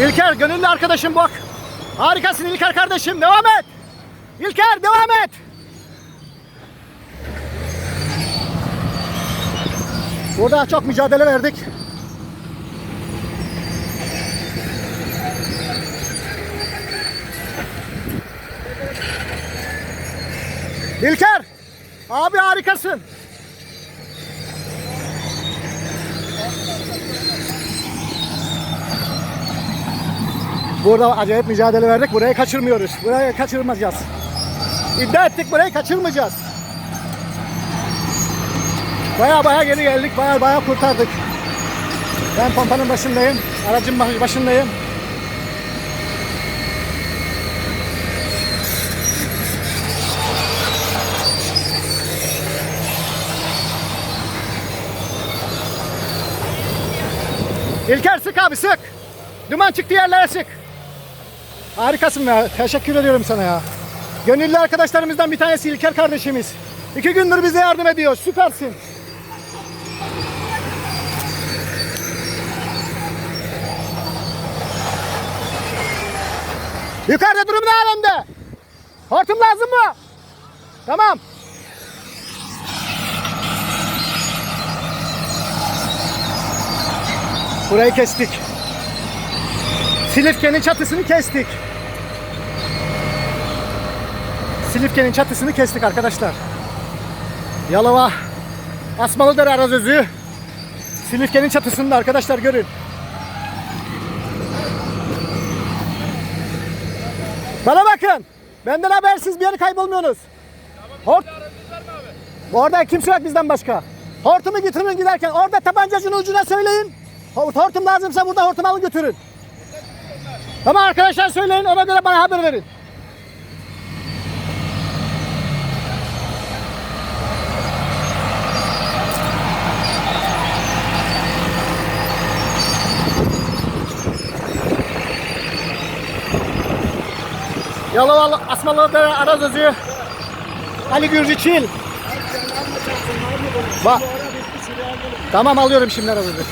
İlker gönüllü arkadaşım bak. Harikasın İlker kardeşim devam et. İlker devam et. Burada çok mücadele verdik. İlker abi harikasın. Burada acayip mücadele verdik. Burayı kaçırmıyoruz. Burayı kaçırmayacağız. İddia ettik burayı kaçırmayacağız. Baya baya geri geldik. Baya baya kurtardık. Ben pompanın başındayım. Aracın baş- başındayım. İlker sık abi sık. Duman çıktı yerlere sık. Harikasın ya. Teşekkür ediyorum sana ya. Gönüllü arkadaşlarımızdan bir tanesi İlker kardeşimiz. İki gündür bize yardım ediyor. Süpersin. Yukarıda durum ne alemde? Hortum lazım mı? Tamam. Burayı kestik. Silifke'nin çatısını kestik. Silifke'nin çatısını kestik arkadaşlar. Yalova Asmalıdere Arazözü Silifke'nin çatısında arkadaşlar görün. Bana bakın. Benden habersiz bir yere kaybolmuyorsunuz. Hort Orada kimse yok bizden başka. Hortumu getirin giderken orada tabancacının ucuna söyleyin. Hort- Hortum lazımsa burada hortum alın götürün. Tamam arkadaşlar söyleyin ona göre bana haber verin. Yalova Asmalı'da Arazözü Ali Gürcü Çil. Ba tamam alıyorum şimdi Arazözü.